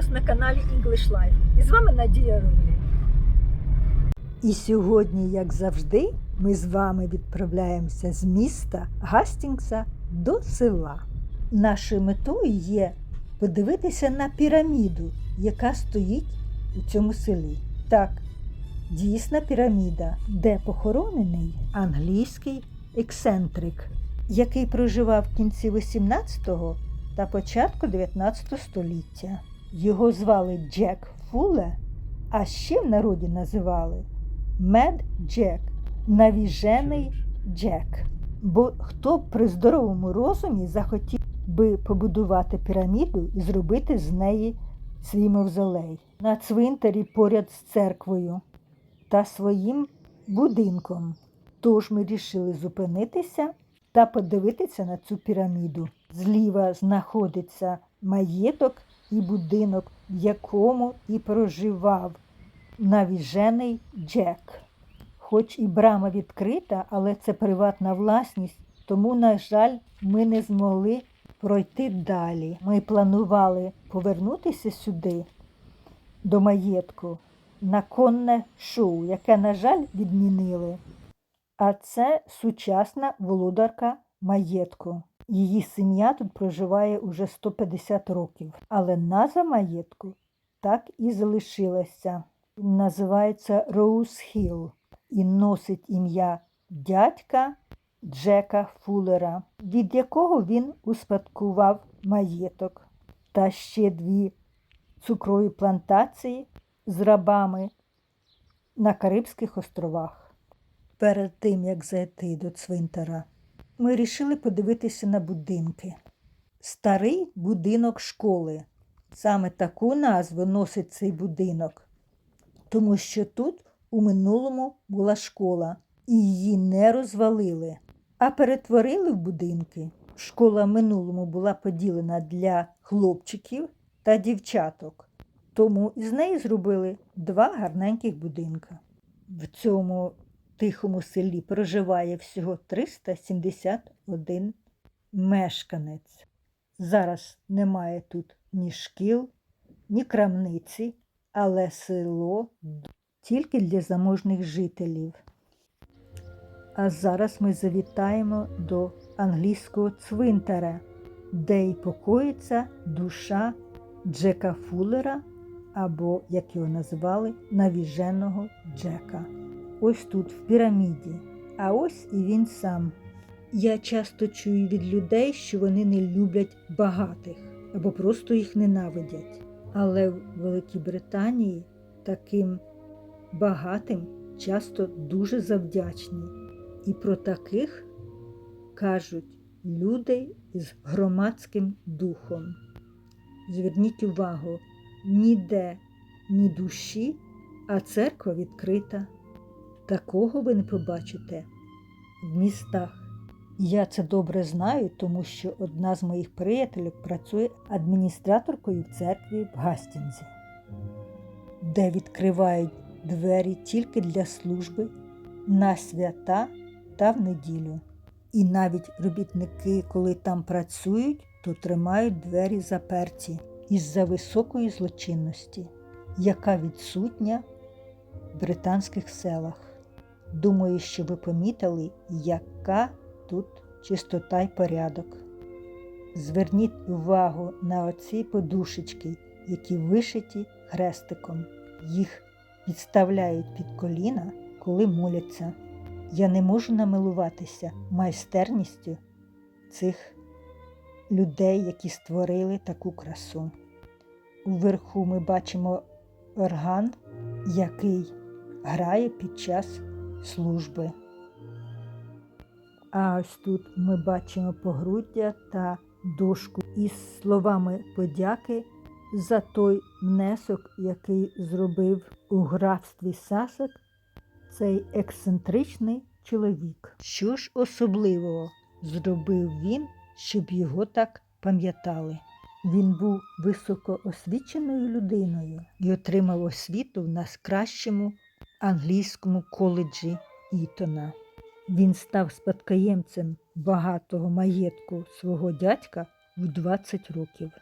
вас на каналі English Life. І з вами Надія Рулі. І сьогодні, як завжди, ми з вами відправляємося з міста Гастінгса до села. Нашою метою є подивитися на піраміду, яка стоїть у цьому селі. Так, дійсна піраміда, де похоронений англійський ексцентрик, який проживав в кінці 18-го та початку 19 століття. Його звали Джек Фуле, а ще в народі називали Мед Джек, навіжений Джек. Бо хто б при здоровому розумі захотів би побудувати піраміду і зробити з неї свій мавзолей на цвинтарі поряд з церквою та своїм будинком. Тож ми рішили зупинитися та подивитися на цю піраміду. Зліва знаходиться маєток і будинок, в якому і проживав навіжений Джек. Хоч і брама відкрита, але це приватна власність, тому, на жаль, ми не змогли пройти далі. Ми планували повернутися сюди, до маєтку, на конне шоу, яке, на жаль, відмінили. А це сучасна володарка маєтку. Її сім'я тут проживає уже 150 років, але назва маєтку так і залишилася. Називається Роуз Хілл і носить ім'я дядька Джека Фуллера, від якого він успадкував маєток та ще дві цукрові плантації з рабами на Карибських островах. Перед тим, як зайти до цвинтара, ми вирішили подивитися на будинки. Старий будинок школи. Саме таку назву носить цей будинок, тому що тут у минулому була школа, і її не розвалили, а перетворили в будинки. Школа в минулому була поділена для хлопчиків та дівчаток, тому із неї зробили два гарненьких будинка. В цьому тихому селі проживає всього 371 мешканець. Зараз немає тут ні шкіл, ні крамниці, але село тільки для заможних жителів. А зараз ми завітаємо до англійського цвинтара, де й покоїться душа Джека Фуллера, або, як його називали, навіженого Джека. Ось тут, в піраміді, а ось і він сам. Я часто чую від людей, що вони не люблять багатих або просто їх ненавидять. Але в Великій Британії таким багатим часто дуже завдячні. І про таких кажуть люди з громадським духом. Зверніть увагу, ніде ні душі, а церква відкрита. Такого ви не побачите в містах. Я це добре знаю, тому що одна з моїх приятелів працює адміністраторкою в церкві в Гастінзі, де відкривають двері тільки для служби на свята та в неділю. І навіть робітники, коли там працюють, то тримають двері заперті із-за високої злочинності, яка відсутня в британських селах. Думаю, що ви помітили, яка тут чистота й порядок. Зверніть увагу на оці подушечки, які вишиті хрестиком. Їх підставляють під коліна, коли моляться. Я не можу намилуватися майстерністю цих людей, які створили таку красу. Уверху ми бачимо орган, який грає під час служби. А ось тут ми бачимо погруддя та дошку із словами подяки за той внесок, який зробив у графстві Сасек цей ексцентричний чоловік. Що ж особливого зробив він, щоб його так пам'ятали? Він був високоосвіченою людиною і отримав освіту в найкращому англійському коледжі Ітона. Він став спадкоємцем багатого маєтку свого дядька в 20 років.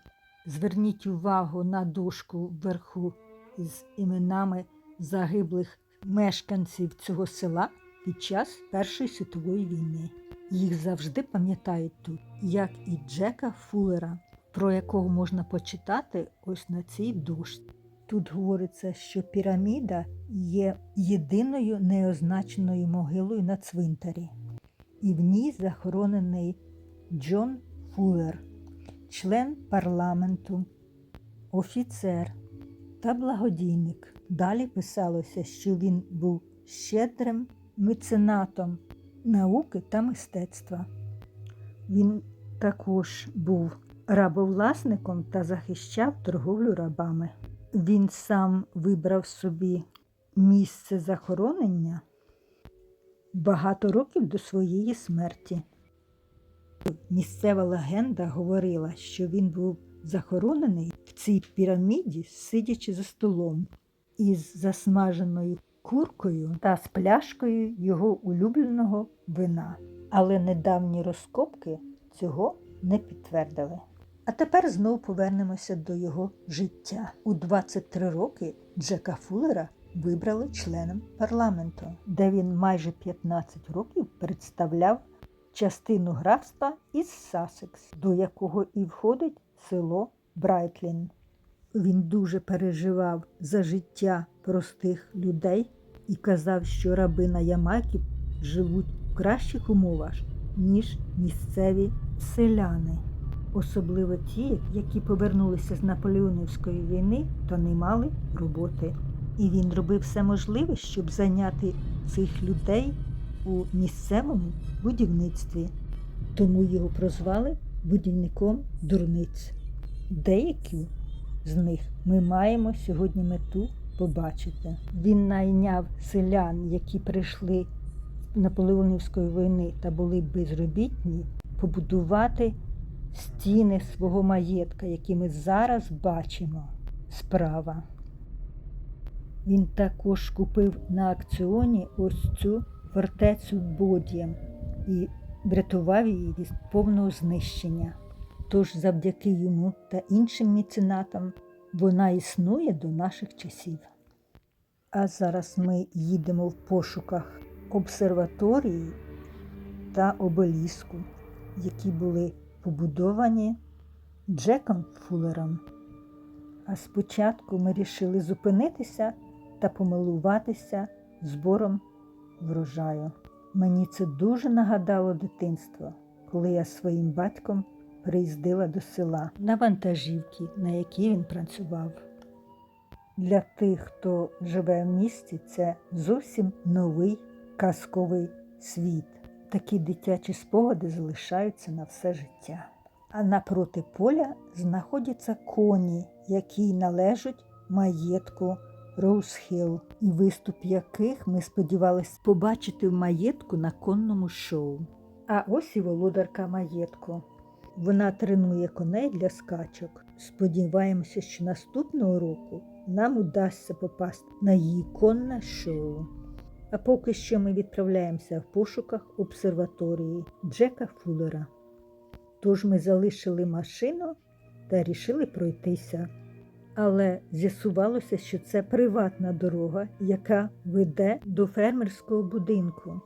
Зверніть увагу на дошку вверху з іменами загиблих мешканців цього села під час Першої світової війни. Їх завжди пам'ятають тут, як і Джека Фуллера, про якого можна почитати ось на цій дошці. Тут говориться, що піраміда є єдиною неозначеною могилою на цвинтарі, і в ній захоронений Джон Фуллер, член парламенту, офіцер та благодійник. Далі писалося, що він був щедрим меценатом науки та мистецтва. Він також був рабовласником та захищав торговлю рабами. Він сам вибрав собі місце захоронення багато років до своєї смерті. Місцева легенда говорила, що він був захоронений в цій піраміді, сидячи за столом, із засмаженою куркою та з пляшкою його улюбленого вина. Але недавні розкопки цього не підтвердили. А тепер знову повернемося до його життя. У 23 роки Джека Фуллера вибрали членом парламенту, де він майже 15 років представляв частину графства із Сасекс, до якого і входить село Брайтлін. Він дуже переживав за життя простих людей і казав, що раби на Ямайкі живуть в кращих умовах, ніж місцеві селяни, особливо ті, які повернулися з Наполеонівської війни та не мали роботи. І він робив все можливе, щоб зайняти цих людей у місцевому будівництві. Тому його прозвали будівником дурниць. Деякі з них ми маємо сьогодні мету побачити. Він найняв селян, які прийшли з Наполеонівської війни та були безробітні, побудувати стіни свого маєтка, які ми зараз бачимо справа. Він також купив на акціоні ось цю фортецю Бодієм і врятував її від повного знищення. Тож завдяки йому та іншим меценатам вона існує до наших часів. А зараз ми їдемо в пошуках обсерваторії та обеліску, які були побудовані Джеком Фуллером. А спочатку ми рішили зупинитися та помилуватися збором врожаю. Мені це дуже нагадало дитинство, коли я своїм батьком приїздила до села на вантажівки, на якій він працював. Для тих, хто живе в місті, це зовсім новий казковий світ. Такі дитячі спогади залишаються на все життя. А напроти поля знаходяться коні, які належать маєтку Роузхіл, і виступ яких ми сподівалися побачити в маєтку на конному шоу. А ось і володарка маєтку. Вона тренує коней для скачок. Сподіваємося, що наступного року нам удасться попасти на її конне шоу. А поки що ми відправляємося в пошуках обсерваторії Джека Фуллера. Тож ми залишили машину та рішили пройтися. Але з'ясувалося, що це приватна дорога, яка веде до фермерського будинку.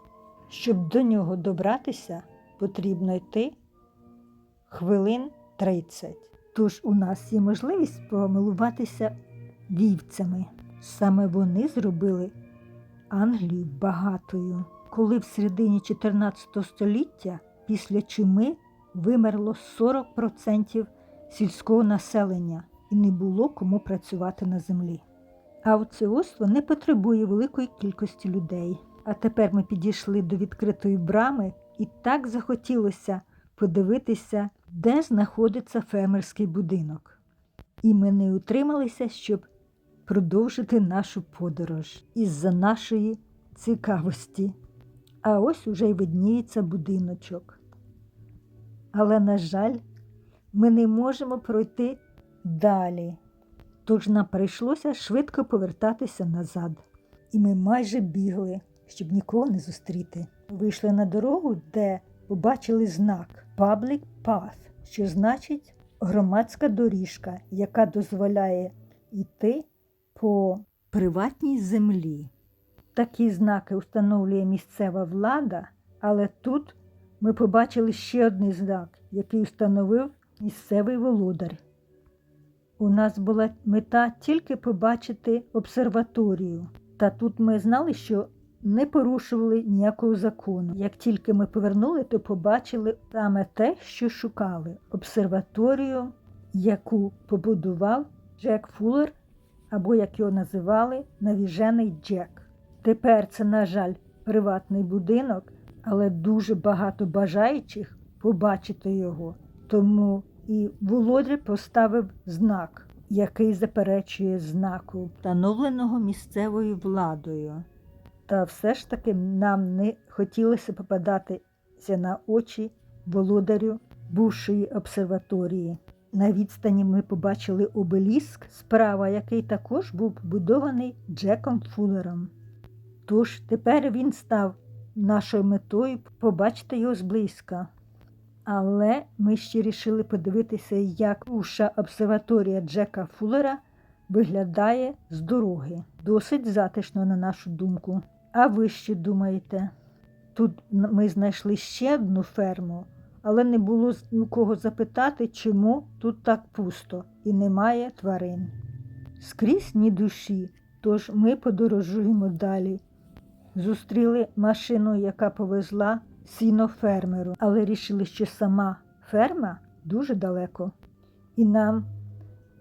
Щоб до нього добратися, потрібно йти хвилин 30. Тож у нас є можливість помилуватися вівцями. Саме вони зробили Англію багатою. Коли в середині 14 століття після чуми вимерло 40% сільського населення і не було кому працювати на землі. Аукціонство не потребує великої кількості людей. А тепер ми підійшли до відкритої брами і так захотілося подивитися, де знаходиться фермерський будинок. І ми не утрималися, щоб продовжити нашу подорож із-за нашої цікавості. А ось уже й видніється будиночок. Але, на жаль, ми не можемо пройти далі. Тож нам прийшлося швидко повертатися назад. І ми майже бігли, щоб нікого не зустріти. Вийшли на дорогу, де побачили знак Public Path, що значить громадська доріжка, яка дозволяє йти по приватній землі. Такі знаки встановлює місцева влада, але тут ми побачили ще один знак, який встановив місцевий володар. У нас була мета тільки побачити обсерваторію. Та тут ми знали, що не порушували ніякого закону. Як тільки ми повернули, то побачили саме те, що шукали обсерваторію, яку побудував Джек Фуллер, або як його називали, навіжений Джек. Тепер це, на жаль, приватний будинок, але дуже багато бажаючих побачити його. Тому і володар поставив знак, який заперечує знаку, встановленого місцевою владою. Та все ж таки нам не хотілося попадатися на очі володарю бувшої обсерваторії. На відстані ми побачили обеліск, справа який також був побудований Джеком Фуллером. Тож тепер він став нашою метою побачити його зблизька. Але ми ще рішили подивитися, як бувша обсерваторія Джека Фуллера виглядає з дороги. Досить затишно, на нашу думку. А ви що думаєте? Тут ми знайшли ще одну ферму, але не було у кого запитати, чому тут так пусто і немає тварин. Скрізь ні душі, тож ми подорожуємо далі. Зустріли машину, яка повезла сіно фермеру, але рішили, що сама ферма дуже далеко. І нам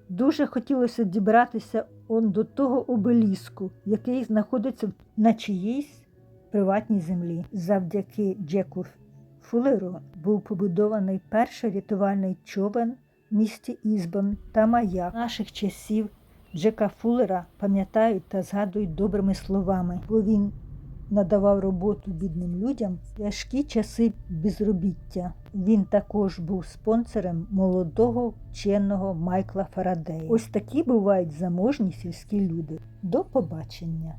дуже хотілося дібратися он до того обеліску, який знаходиться на чиїсь приватній землі. Завдяки Джеку Фулеру був побудований перший рятувальний човен в місті Ізбан та маяк наших часів. Джека Фуллера пам'ятають та згадують добрими словами, бо він надавав роботу бідним людям в тяжкі часи безробіття. Він також був спонсором молодого вченого Майкла Фарадея. Ось такі бувають заможні сільські люди. До побачення!